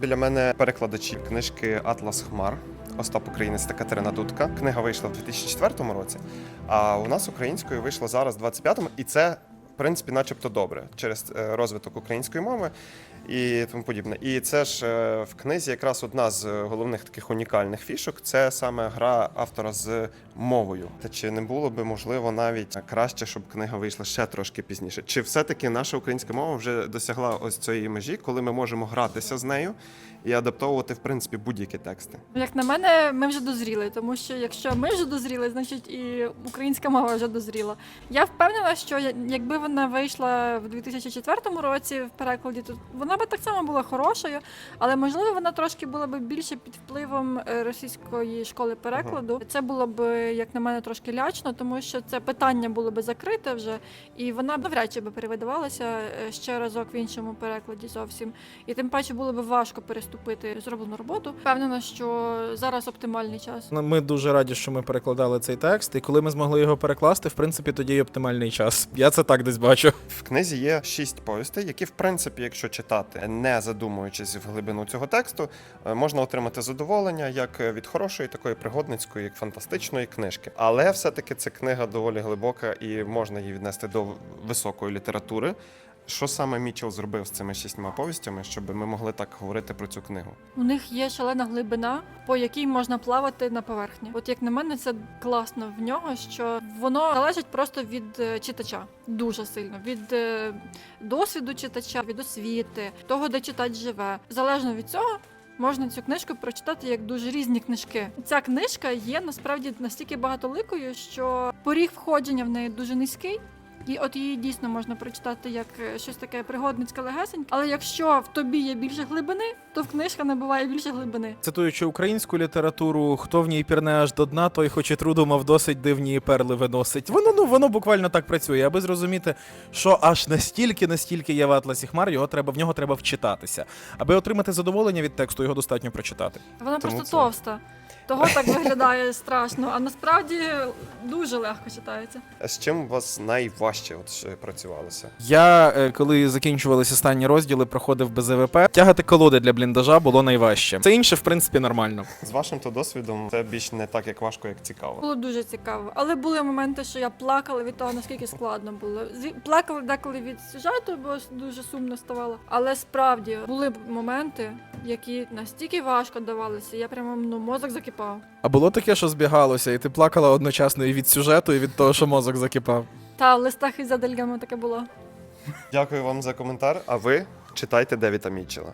Біля мене перекладачі книжки Атлас Хмар. Остап Українець та Катерина Дудка. Книга вийшла в 2004 році, а у нас українською вийшла зараз в 25-му, і це, принципі, начебто добре через е, розвиток української мови і тому подібне. І це ж е, в книзі якраз одна з е, головних таких унікальних фішок це саме гра автора з мовою. Та чи не було би можливо навіть краще, щоб книга вийшла ще трошки пізніше? Чи все-таки наша українська мова вже досягла ось цієї межі, коли ми можемо гратися з нею і адаптовувати в принципі будь-які тексти? Як на мене, ми вже дозріли, тому що якщо ми вже дозріли, значить і українська мова вже дозріла. Я впевнена, що якби вона вийшла в 2004 році в перекладі, то вона би так само була хорошою, але можливо вона трошки була би більше під впливом е, російської школи перекладу. Це було б, як на мене, трошки лячно, тому що це питання було би закрите вже, і вона б навряд чи би перевидавалася е, ще разок в іншому перекладі зовсім. І тим паче було б важко переступити зроблену роботу. Впевнена, що зараз оптимальний час. Ну, Ми дуже раді, що ми перекладали цей текст, і коли ми змогли його перекласти, в принципі, тоді й оптимальний час. Я це так десь бачу. В книзі є шість повістей, які, в принципі, якщо читати, не задумуючись в глибину цього тексту, е, можна отримати задоволення як від хорошої, такої пригодницької, як фантастичної книжки. Але все-таки ця книга доволі глибока і можна її віднести до високої літератури. Що саме Мічел зробив з цими шістьма повістями, щоб ми могли так говорити про цю книгу? У них є шалена глибина, по якій можна плавати на поверхні. От як на мене, це класно в нього, що воно залежить просто від е, читача, дуже сильно від е, досвіду читача, від освіти, того, де читач живе. Залежно від цього. Можна цю книжку прочитати як дуже різні книжки. Ця книжка є насправді настільки багатоликою, що поріг входження в неї дуже низький. І от її дійсно можна прочитати як е, щось таке пригодницьке легесеньке. Але якщо в тобі є більше глибини, то в книжка набуває більше глибини. Цитуючи українську літературу, хто в ній пірне аж до дна, той хоч і труду мав досить дивні перли виносить. Воно ну воно буквально так працює. Аби зрозуміти, що аж настільки, настільки є в Атласі Хмар, його треба в нього треба вчитатися. Аби отримати задоволення від тексту, його достатньо прочитати. Вона Тому просто це- товста. Того так виглядає страшно, а насправді дуже легко читається. А З чим у вас найважче от ще працювалося? Я, е, коли закінчувалися останні розділи, проходив без ЕВП. Тягати колоди для бліндажа було найважче. Це інше, в принципі, нормально. З вашим то досвідом це більш не так, як важко, як цікаво. Було дуже цікаво. Але були моменти, що я плакала від того, наскільки складно було. Плакала деколи від сюжету, бо дуже сумно ставало. Але справді були б моменти, які настільки важко давалися. Я прямо ну мозок закипав. А було таке, що збігалося, і ти плакала одночасно і від сюжету, і від того, що мозок закипав. Та в листах із адельгами таке було. Дякую вам за коментар. А ви читайте Девіта Мітчела.